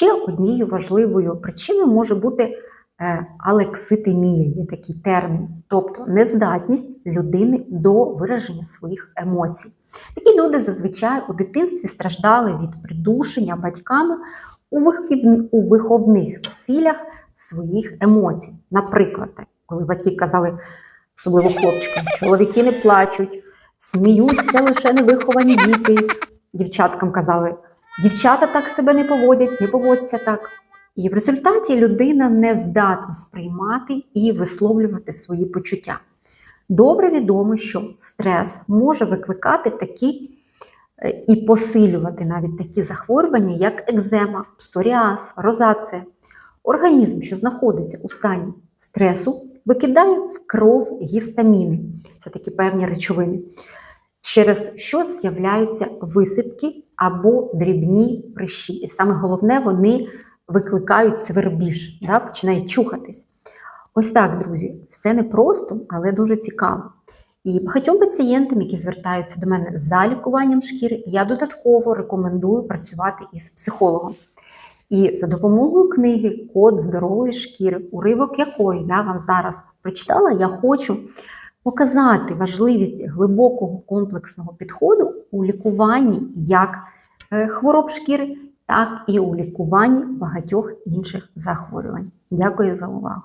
Ще однією важливою причиною може бути е, алекситимія, є такий термін, тобто нездатність людини до вираження своїх емоцій. Такі люди зазвичай у дитинстві страждали від придушення батьками у виховних цілях своїх емоцій. Наприклад, коли батьки казали, особливо хлопчикам, чоловіки не плачуть, сміються лише невиховані діти. Дівчаткам казали, дівчата так себе не поводять, не поводься так. І в результаті людина не здатна сприймати і висловлювати свої почуття. Добре відомо, що стрес може викликати такі е, і посилювати навіть такі захворювання, як екзема, псоріаз, розація. Організм, що знаходиться у стані стресу, викидає в кров гістаміни. Це такі певні речовини, через що з'являються висипки або дрібні прищі. І саме головне, вони викликають свербіж, да, починають чухатись. Ось так, друзі, все непросто, але дуже цікаво. І багатьом пацієнтам, які звертаються до мене за лікуванням шкіри, я додатково рекомендую працювати із психологом. І за допомогою книги Код здорової шкіри, уривок якої я вам зараз прочитала, я хочу показати важливість глибокого комплексного підходу у лікуванні як хвороб шкіри, так і у лікуванні багатьох інших захворювань. Дякую за увагу.